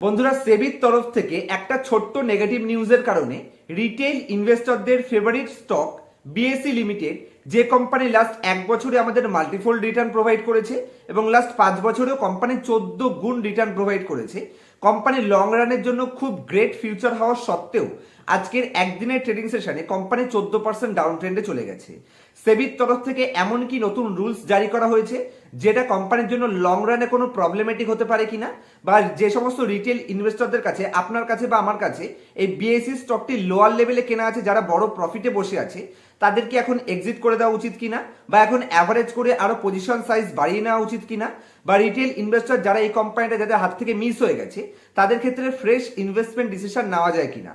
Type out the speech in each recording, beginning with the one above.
বন্ধুরা, সেবির তরফ থেকে একটা ছোট্ট নেগেটিভ নিউজের কারণে রিটেল ইনভেস্টরদের ফেভারিট স্টক বিএসসি লিমিটেড যে কোম্পানি লাস্ট এক বছরে আমাদের মাল্টিফোল্ড রিটার্ন প্রোভাইড করেছে এবং লাস্ট পাঁচ বছরেও কোম্পানি চোদ্দ গুণ রিটার্ন প্রোভাইড করেছে। কোম্পানি লং রানের জন্য খুব গ্রেট ফিউচার হওয়া সত্ত্বেও আজকের একদিনের ট্রেডিং সেশনে কোম্পানি চোদ্দ পার্সেন্ট ডাউন ট্রেন্ডে চলে গেছে। সেবির তরফ থেকে এমন কি নতুন রুলস জারি করা হয়েছে, যেটা কোম্পানির জন্য লং রানে কোনো প্রবলেমেটিক হতে পারে কিনা? বা যে সমস্ত রিটেল ইনভেস্টরদের কাছে, আপনার কাছে বা আমার কাছে এই বিএসসি স্টকটি লোয়ার লেভেলে কেনা আছে, যারা বড় প্রফিটে বসে আছে তাদেরকে এখন এক্সিট করে দেওয়া উচিত কিনা? বা এখন অ্যাভারেজ করে আরও পজিশন সাইজ বাড়িয়ে নেওয়া উচিত কিনা? বা রিটেল ইনভেস্টর যারা এই কোম্পানিটা যাদের হাত থেকে মিস হয়ে গেছে, তাদের ক্ষেত্রে ফ্রেশ ইনভেস্টমেন্ট ডিসিশন নেওয়া যায় কিনা?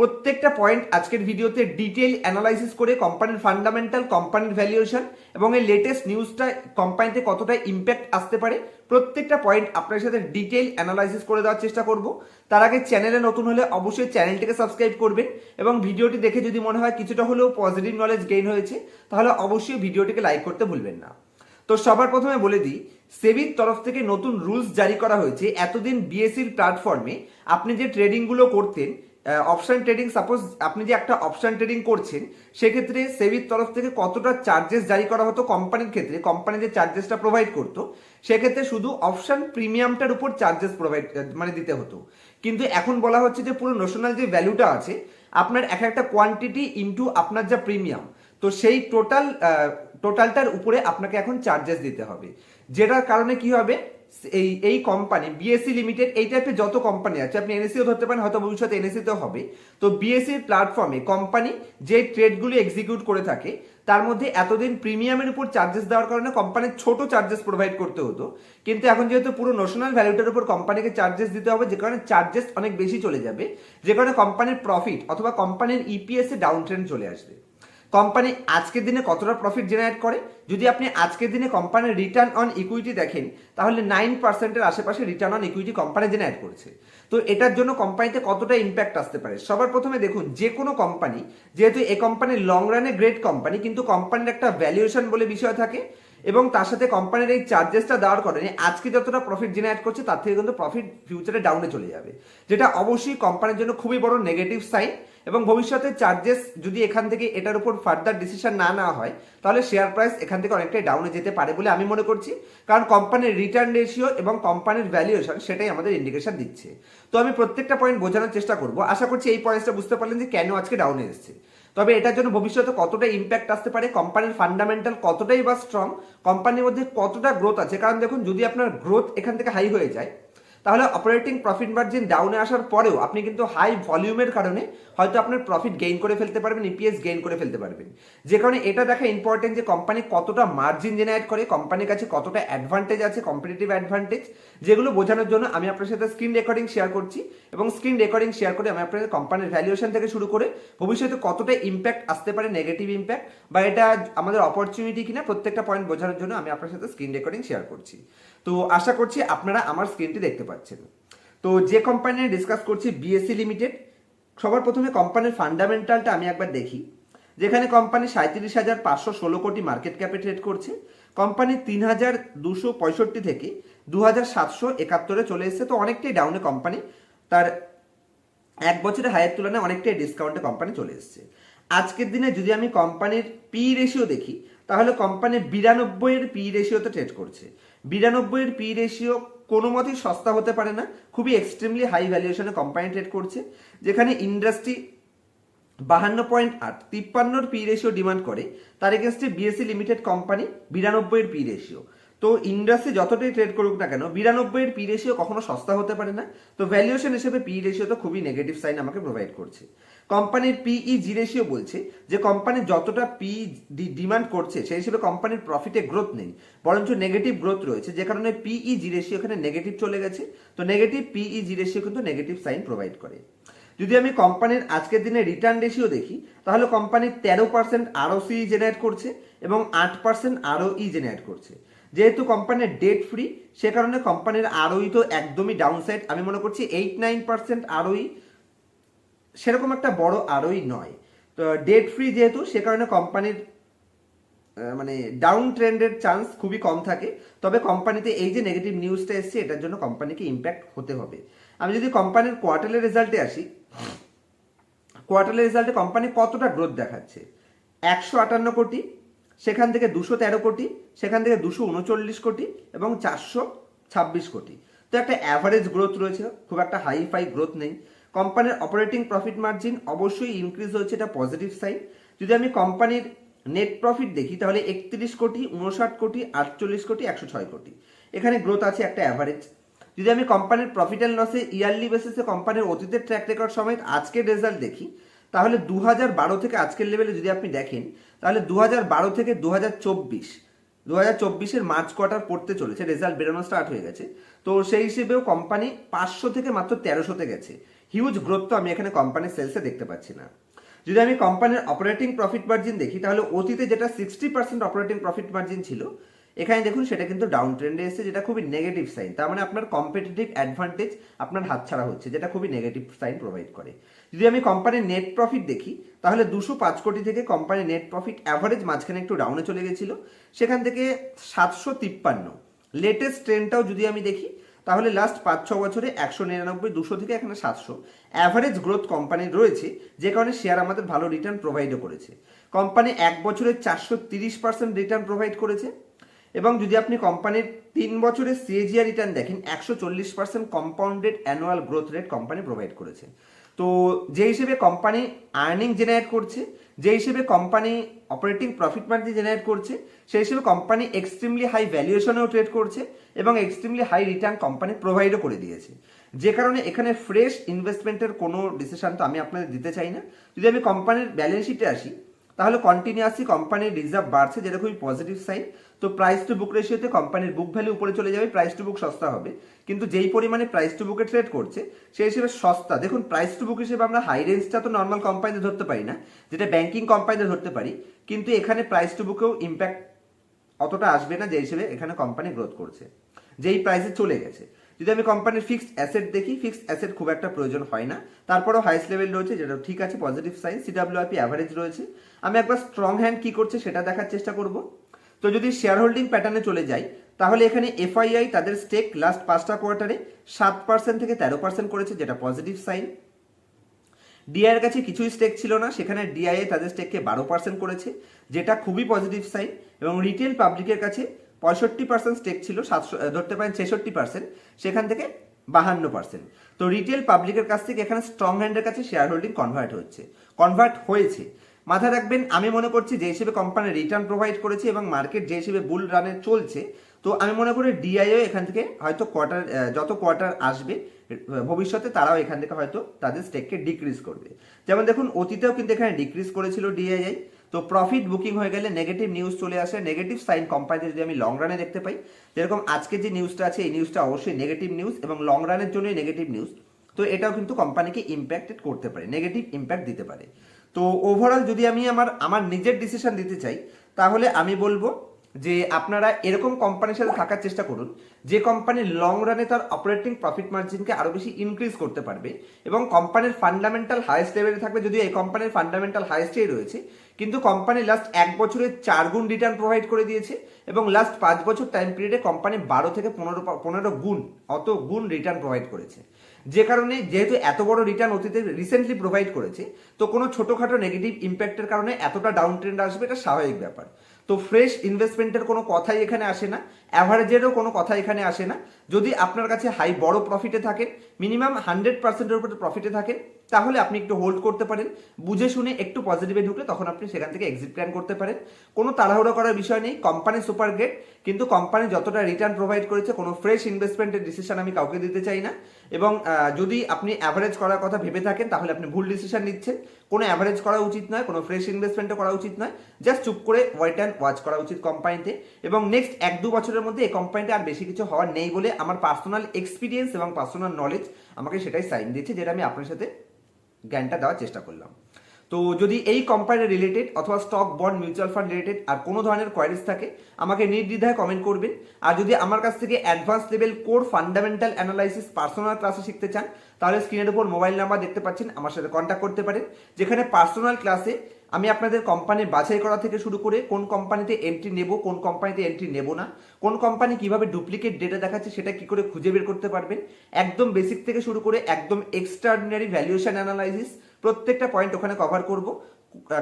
প্রত্যেকটা পয়েন্ট আজকের ভিডিওতে ডিটেল অ্যানালাইসিস করে কোম্পানির ফান্ডামেন্টাল কোম্পানির ভ্যালুয়েশন এবং এই লেটেস্ট নিউজটা কোম্পানিতে কতটা ইম্প্যাক্ট আসতে পারে, প্রত্যেকটা পয়েন্ট আপনার সাথে ডিটেল অ্যানালাইসিস করে দেওয়ার চেষ্টা করব। তার আগে চ্যানেলে নতুন হলে অবশ্যই চ্যানেলটিকে সাবস্ক্রাইব করবেন এবং ভিডিওটি দেখে যদি মনে হয় কিছুটা হলেও পজিটিভ নলেজ গেইন হয়েছে, তাহলে অবশ্যই ভিডিওটিকে লাইক করতে ভুলবেন না। তো সবার প্রথমে বলে দিই, সেবির তরফ থেকে নতুন রুলস জারি করা হয়েছে। এতদিন বিএসসির প্ল্যাটফর্মে আপনি যে ট্রেডিংগুলো করতেন অপশন ট্রেডিং সাপোজ আপনি যে একটা অপশান ট্রেডিং করছেন, সেক্ষেত্রে সেবির তরফ থেকে কতটা চার্জেস জারি করা হতো কোম্পানির ক্ষেত্রে? কোম্পানি যে চার্জেসটা প্রোভাইড করতো, সেক্ষেত্রে শুধু অপশান প্রিমিয়ামটার উপর চার্জেস প্রোভাইড মানে দিতে হতো। কিন্তু এখন বলা হচ্ছে যে পুরো নোশনাল যে ভ্যালুটা আছে, আপনার এক একটা কোয়ান্টিটি ইনটু আপনার যা প্রিমিয়াম তো সেই টোটাল টোটালটার উপরে আপনাকে এখন চার্জেস দিতে হবে। যেটার কারণে কি হবে? এই এই কোম্পানি বিএসসি লিমিটেড এই টাইপের যত কোম্পানি আছে, আপনি এনএসিও ধরতে পারেন, হয়তো ভবিষ্যতে এনএসিতেও হবে। তো বিএসসির প্ল্যাটফর্মে কোম্পানি যে ট্রেডগুলো এক্সিকিউট করে থাকে, তার মধ্যে এতদিন প্রিমিয়ামের উপর চার্জেস দেওয়ার কারণে কোম্পানির ছোট চার্জেস প্রোভাইড করতে হতো। কিন্তু এখন যেহেতু পুরো ন্যাশনাল ভ্যালুটার উপর কোম্পানিকে চার্জেস দিতে হবে, যে কারণে চার্জেস অনেক বেশি চলে যাবে, যে কারণে কোম্পানির প্রফিট অথবা কোম্পানির ইপিএস ডাউন ট্রেন্ড চলে আসবে। কোম্পানি আজকের দিনে কতটা প্রফিট জেনারেট করে? যদি আপনি আজকের দিনে কোম্পানির রিটার্ন অন ইকুইটি দেখেন, তাহলে নাইন পার্সেন্টের আশেপাশে return on equity company generate করছে। তো এটার জন্য কোম্পানিতে কতটা ইম্প্যাক্ট আসতে পারে? সবার প্রথমে দেখুন, যে কোনো কোম্পানি, যেহেতু এ কোম্পানি লং রানে গ্রেট কোম্পানি কিন্তু কোম্পানির একটা ভ্যালুয়েশন বলে বিষয় থাকে, এবং তার সাথে কোম্পানির এই চার্জেসটা দেওয়ার কারণে আজকে যতটা প্রফিট জেনারেট করছে, তার থেকে কিন্তু প্রফিট ফিউচারে ডাউনে চলে যাবে। যেটা অবশ্যই কোম্পানির জন্য খুবই বড় নেগেটিভ সাইন এবং ভবিষ্যতে চার্জেস যদি এখান থেকে এটার উপর ফার্দার ডিসিশন না নেওয়া হয়, তাহলে শেয়ার প্রাইস এখান থেকে অনেকটাই ডাউনে যেতে পারে বলে আমি মনে করছি। কারণ কোম্পানির রিটার্ন রেশিও এবং কোম্পানির ভ্যালুয়েশন সেটাই আমাদের ইন্ডিকেশন দিচ্ছে। তো আমি প্রত্যেকটা পয়েন্ট বোঝানোর চেষ্টা করব। আশা করছি এই পয়েন্টটা বুঝতে পারলেন যে কেন আজকে ডাউনে এসেছে। তবে এটার জন্য ভবিষ্যতে কতটা ইম্প্যাক্ট আসতে পারে কোম্পানির ফান্ডামেন্টাল কতটাই বা স্ট্রং কোম্পানির মধ্যে কতটা গ্রোথ আছে? কারণ দেখুন, যদি আপনার গ্রোথ এখান থেকে হাই হয়ে যায় তাহলে অপারেটিং প্রফিট মার্জিন ডাউনে আসার পরেও আপনি কিন্তু হাই ভলিউমের কারণে হয়তো আপনার প্রফিট গেইন করে ফেলতে পারবেন ইপিএস গেইন করে ফেলতে পারবেন। যে কারণে এটা দেখা ইম্পর্টেন্ট যে কোম্পানি কতটা মার্জিন জেনারেট করে কোম্পানির কাছে কতটা অ্যাডভান্টেজ আছে কম্পিটিটিভ অ্যাডভান্টেজ যেগুলো বোঝানোর জন্য আমি আপনার সাথে স্ক্রিন রেকর্ডিং শেয়ার করছি এবং স্ক্রিন রেকর্ডিং শেয়ার করে আমি আপনাদের কোম্পানির ভ্যালুয়েশন থেকে শুরু করে ভবিষ্যতে কতটা ইম্প্যাক্ট আসতে পারে নেগেটিভ ইম্প্যাক্ট বা এটা আমাদের অপরচুনিটি কিনা প্রত্যেকটা পয়েন্ট বোঝানোর জন্য আমি আপনার সাথে স্ক্রিন রেকর্ডিং শেয়ার করছি। তো আশা করছি আপনারা আমার স্ক্রিনটি দেখতে পাচ্ছেন। তো যে কোম্পানি ডিসকাস করছি বিএসসি লিমিটেড সবার প্রথমে কোম্পানির ফান্ডামেন্টালটা আমি একবার দেখি। যেখানে কোম্পানি সাঁত্রিশ হাজার পাঁচশো ষোলো কোটি মার্কেট ক্যাপে ট্রেড করছে কোম্পানি তিন হাজার দুশো পঁয়ষট্টি থেকে দু হাজার সাতশো একাত্তরে চলে এসেছে। তো অনেকটাই ডাউনে কোম্পানি তার এক বছরের হায়ের তুলনায় অনেকটাই ডিসকাউন্টে কোম্পানি চলে এসেছে। আজকের দিনে যদি আমি কোম্পানির পি রেশিও দেখি, তাহলে কোম্পানি বিরানব্বইয়ের পি রেশিওতে ট্রেড করছে। বিরানব্বইয়ের পি রেশিও কোনো মতেই সস্তা হতে পারে না, খুবই এক্সট্রিমলি হাই ভ্যালুয়েশনে কোম্পানি ট্রেড করছে, যেখানে ইন্ডাস্ট্রি বাহান্ন পয়েন্ট আট, তিপ্পান্নর পি রেশিও ডিমান্ড করে, তার এগেনস্টে বিএসসি লিমিটেড কোম্পানি বিরানব্বইয়ের পি রেশিও তো ইন্ডাস্ট্রি যতটাই ট্রেড করুক না কেন, বিরানব্বইয়ের পি রেশিও কখনো সস্তা হতে পারে না, তো ভ্যালুয়েশন হিসেবে পি রেশিও তো খুবই নেগেটিভ সাইন আমাকে প্রোভাইড করছে। কোম্পানির পিই জি রেশিও বলছে যে কোম্পানি যতটা পি ডিমান্ড করছে, সেই হিসেবে কোম্পানির প্রফিটে গ্রোথ নেই। বরঞ্চ নেগেটিভ গ্রোথ রয়েছে। যে কারণে পিই জি রেশিও এখানে নেগেটিভ চলে গেছে। তো নেগেটিভ পিই জি রেশিও কিন্তু নেগেটিভ সাইন প্রোভাইড করে। যদি আমি কোম্পানির আজকের দিনে রিটার্ন রেশিও দেখি, তাহলে কোম্পানি তেরো পার্সেন্ট আরও সি জেনারেট করছে এবং আট পার্সেন্ট আরও ই জেনারেট করছে। যেহেতু কোম্পানির ডেট ফ্রি সে কারণে কোম্পানির আরওই তো একদমই ডাউন সাইড আমি মনে করছি এইট নাইন পার্সেন্ট আরওই সেরকম একটা বড় আরোই নয়। তো ডেট ফ্রি যেহেতু, সে কারণে কোম্পানির মানে ডাউন ট্রেন্ডের চান্স খুবই কম থাকে। তবে কোম্পানিতে এই যে নেগেটিভ নিউজটা এসছে, এটার জন্য কোম্পানিকে ইম্প্যাক্ট হতে হবে। আমি যদি কোম্পানির কোয়ার্টারের রেজাল্টে আসি কোয়ার্টারের রেজাল্টে কোম্পানি কতটা গ্রোথ দেখাচ্ছে? একশো আটান্ন কোটি, সেখান থেকে দুশো তেরো কোটি, সেখান থেকে দুশো উনচল্লিশ কোটি এবং চারশো ছাব্বিশ কোটি। তো একটা অ্যাভারেজ গ্রোথ রয়েছে, খুব একটা হাই ফাই গ্রোথ নেই। কোম্পানির অপারেটিং প্রফিট মার্জিন অবশ্যই ইনক্রিজ হয়েছে, এটা পজিটিভ সাইন যদি আমি কোম্পানির নেট প্রফিট দেখি, তাহলে একত্রিশ কোটি, উনষাট কোটি, আটচল্লিশ কোটি, একশো ছয় কোটি। এখানে গ্রোথ আছে একটা অ্যাভারেজ যদি আমি কোম্পানির প্রফিট অ্যান্ড লসে ইয়ারলি বেসিসে কোম্পানির অতীতের ট্র্যাক রেকর্ড সমেত আজকের রেজাল্ট দেখি, তাহলে দু হাজার বারো থেকে আজকের লেভেলে যদি আপনি দেখেন, তাহলে দু হাজার বারো থেকে দু হাজার চব্বিশ দু হাজার চব্বিশের মার্চ কোয়ার্টার পড়তে চলেছে রেজাল্ট বেরোনো স্টার্ট হয়ে গেছে। তো সেই হিসেবেও কোম্পানি পাঁচশো থেকে মাত্র তেরোশোতে গেছে। হিউজ গ্রোথ তো আমি এখানে কোম্পানির সেলসে দেখতে পাচ্ছি না। যদি আমি কোম্পানির অপারেটিং প্রফিট মার্জিন দেখি, তাহলে অতীতে যেটা sixty percent operating profit margin ছিল, এখানে দেখুন সেটা কিন্তু ডাউন ট্রেন্ডে এসেছে, যেটা খুবই নেগেটিভ সাইন তার মানে আপনার কম্পিটিটিভ অ্যাডভান্টেজ আপনার হাতছাড়া হচ্ছে, যেটা খুবই নেগেটিভ সাইন প্রোভাইড করে। যদি আমি কোম্পানির নেট প্রফিট দেখি, তাহলে দুশো পাঁচ কোটি থেকে কোম্পানির নেট প্রফিট অ্যাভারেজ মাঝখানে একটু ডাউনে চলে গেছিল। সেখান থেকে সাতশো তিপ্পান্ন। লেটেস্ট ট্রেন্ডটাও যদি আমি দেখি তাহলে লাস্ট পাঁচ, ছ বছরে একশো নিরানব্বই, দুশো থেকে এখানে সাতশো। অ্যাভারেজ গ্রোথ কোম্পানির রয়েছে, যে কারণে শেয়ার আমাদের ভালো রিটার্ন প্রোভাইডও করেছে। কোম্পানি এক বছরে চারশো তিরিশ পার্সেন্ট রিটার্ন প্রোভাইড করেছে। এবং যদি আপনি কোম্পানির তিন বছরের সিএজিআর রিটার্ন দেখেন, একশো চল্লিশ percent compounded annual growth rate company provide করেছে। তো যে হিসেবে কোম্পানি আর্নিং জেনারেট করছে, যে হিসেবে company operating profit margin generate করছে, সেই হিসেবে কোম্পানি এক্সট্রিমলি হাই ভ্যালুয়েশনেও ট্রেড করছে এবং এক্সট্রিমলি হাই রিটার্ন কোম্পানি প্রোভাইডও করে দিয়েছে। যে কারণে এখানে ফ্রেশ ইনভেস্টমেন্টের কোনো ডিসিশন তো আমি আপনাদের দিতে চাই না। যদি আমি কোম্পানির ব্যালেন্স শিটে আসি তাহলে কন্টিনিউয়াসলি কোম্পানির রিজার্ভ বাড়ছে, যেটা খুবই পজিটিভ সাইন তো প্রাইস টু বুক রেশিওতে কোম্পানির বুক ভ্যালু উপরে চলে যাবে প্রাইস টু বুক সস্তা হবে। কিন্তু যেই পরিমাণে প্রাইস টু বুকে ট্রেড করছে, সেই হিসেবে সস্তা। দেখুন প্রাইস টু বুক হিসেবে আমরা হাই রেঞ্জটা তো নর্মাল কোম্পানিতে ধরতে পারি না, যেটা ব্যাংকিং কোম্পানিতে ধরতে পারি। কিন্তু এখানে প্রাইস টু বুকেও ইম্প্যাক্ট অতটা আসবে না, যে হিসেবে এখানে কোম্পানি গ্রোথ করছে। যেই প্রাইসে চলে গেছে। যদি আমি কোম্পানির ফিক্সড অ্যাসেট দেখি ফিক্সড অ্যাসেট খুব একটা প্রয়োজন হয় না। তারপরেও হাইস্ট লেভেল রয়েছে, যেটা ঠিক আছে পজিটিভ সাইন সিডাব্লিউআইপি অ্যাভারেজ রয়েছে। আমি একবার স্ট্রং হ্যান্ড কি করছে সেটা দেখার চেষ্টা করব। তো যদি শেয়ার হোল্ডিং প্যাটার্নে চলে যাই, তাহলে এখানে এফআইআই তাদের স্টেক লাস্ট পাঁচটা কোয়ার্টারে সাত পার্সেন্ট থেকে তেরো পার্সেন্ট করেছে, যেটা পজিটিভ সাইন ডিআই এর কাছে কিছুই স্টেক ছিল না, সেখানে ডিআইএ তাদের স্টেককে বারো পার্সেন্ট করেছে, যেটা খুবই পজিটিভ সাইন এবং রিটেল পাবলিকের কাছে পঁয়ষট্টি পার্সেন্ট স্টেক ছিল, সাতশো ধরতে পারেন ছেষট্টি পার্সেন্ট সেখান থেকে বাহান্ন পার্সেন্ট তো রিটেল পাবলিকের কাছ থেকে এখানে স্ট্রং হ্যান্ডের কাছে শেয়ার হোল্ডিং কনভার্ট হচ্ছে। কনভার্ট হয়েছে। মাথায় রাখবেন, আমি মনে করছি যে হিসেবে কোম্পানি রিটার্ন প্রোভাইড করেছে এবং মার্কেট যে হিসেবে বুল রানে চলছে, তো আমি মনে করি ডিআইও এখান থেকে হয়তো কোয়ার্টার যত কোয়ার্টার আসবে ভবিষ্যতে তারাও এখান থেকে হয়তো তাদের স্টেককে ডিক্রিজ করবে। যেমন দেখুন, অতীতেও কিন্তু এখানে ডিক্রিজ করেছিল ডিআইআই তো প্রফিট বুকিং হয়ে গেলে নেগেটিভ নিউজ চলে আসে। নেগেটিভ সাইন কোম্পানিতে যদি আমি লং রানে দেখতে পাই, যেরকম আজকে যে নিউজটা আছে, এই নিউজটা অবশ্যই নেগেটিভ নিউজ এবং লং রানের জন্যই নেগেটিভ নিউজ তো এটাও কিন্তু কোম্পানিকে ইম্প্যাক্টেড করতে পারে নেগেটিভ ইম্প্যাক্ট দিতে পারে। তো ওভারঅল যদি আমি আমার আমার নিজের ডিসিশন দিতে চাই, তাহলে আমি বলব যে আপনারা এরকম কোম্পানির সাথে থাকার চেষ্টা করুন, যে কোম্পানি লং রানে তার অপারেটিং প্রফিট মার্জিনকে আরও বেশি ইনক্রিজ করতে পারবে এবং কোম্পানির ফান্ডামেন্টাল হাইস্ট লেভেলে থাকবে। যদি এই কোম্পানির ফান্ডামেন্টাল হাইস্টেই রয়েছে কিন্তু কোম্পানি লাস্ট এক বছরে চার গুণ রিটার্ন প্রোভাইড করে দিয়েছে এবং লাস্ট পাঁচ বছর টাইম পিরিয়ডে কোম্পানি বারো থেকে পনেরো পনেরো গুণ, অত গুণ রিটার্ন প্রোভাইড করেছে। যে কারণে যেহেতু এত বড় রিটার্ন অতীতে রিসেন্টলি প্রোভাইড করেছে, তো কোনো ছোটোখাটো নেগেটিভ ইম্প্যাক্টের কারণে এতটা ডাউন ট্রেন্ড আসবে এটা স্বাভাবিক ব্যাপার। তো ফ্রেশ ইনভেস্টমেন্টের কোনো কথাই এখানে আসে না অ্যাভারেজেরও কোনো কথা এখানে আসে না। যদি আপনার কাছে হাই বড় প্রফিটে থাকেন মিনিমাম হান্ড্রেড পার্সেন্টের উপরে প্রফিটে থাকেন তাহলে আপনি একটু হোল্ড করতে পারেন। বুঝে শুনে একটু পজিটিভে ঢুকলে তখন আপনি সেখান থেকে এক্সিট প্ল্যান করতে পারেন। কোনো তাড়াহুড়ো করার বিষয় নেই। কোম্পানি সুপার গ্রেট কিন্তু কোম্পানি যতটা রিটার্ন প্রোভাইড করেছে, কোনো ফ্রেশ ইনভেস্টমেন্টের ডিসিশন আমি কাউকে দিতে চাই না। এবং যদি আপনি অ্যাভারেজ করার কথা ভেবে থাকেন, তাহলে আপনি ভুল ডিসিশন নিচ্ছেন। কোনো অ্যাভারেজ করা উচিত নয়, কোনো ফ্রেশ ইনভেস্টমেন্টও করা উচিত নয়। জাস্ট চুপ করে ওয়াইট অ্যান্ড ওয়াচ করা উচিত কোম্পানিতে এবং নেক্সট এক দু বছরের মধ্যে এই কোম্পানিতে আর বেশি কিছু হওয়ার নেই বলে আমার পার্সোনাল এক্সপিরিয়েন্স এবং পার্সোনাল নলেজ আমাকে সেটাই সাইন দিয়েছে, যেটা আমি আপনার সাথে জ্ঞানটা দেওয়ার চেষ্টা করলাম। তো যদি এই কোম্পানি রিলেটেড অথবা stock bond mutual fund related আর কোনো ধরনের কোয়ারিজ থাকে, আমাকে নির্দ্বিধায় কমেন্ট করবেন। আর যদি আমার কাছ থেকে advance level core fundamental analysis personal ক্লাসে শিখতে চান, তাহলে স্ক্রিনের উপর মোবাইল নাম্বার দেখতে পাচ্ছেন, আমার সাথে কন্ট্যাক্ট করতে পারেন। যেখানে পার্সোনাল ক্লাসে আমি আপনাদের কোম্পানির বাছাই করা থেকে শুরু করে কোন কোম্পানিতে এন্ট্রি নেব, কোন কোম্পানিতে এন্ট্রি নেব না, কোন কোম্পানি কীভাবে ডুপ্লিকেট ডেটা দেখাচ্ছে সেটা কি করে খুঁজে বের করতে পারবেন, একদম বেসিক থেকে শুরু করে একদম এক্সট্রাঅর্ডিনারি ভ্যালুয়েশন অ্যানালাইসিস প্রত্যেকটা পয়েন্ট ওখানে কভার করব।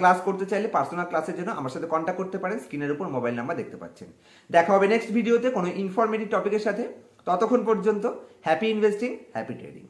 ক্লাস করতে চাইলে পার্সোনাল ক্লাসের জন্য আমার সাথে কন্ট্যাক্ট করতে পারেন স্ক্রিনের উপর মোবাইল নাম্বার দেখতে পাচ্ছেন। দেখা হবে নেক্সট ভিডিওতে কোনো ইনফরমেটিভ টপিকের সাথে। ততক্ষণ পর্যন্ত হ্যাপি ইনভেস্টিং হ্যাপি ট্রেডিং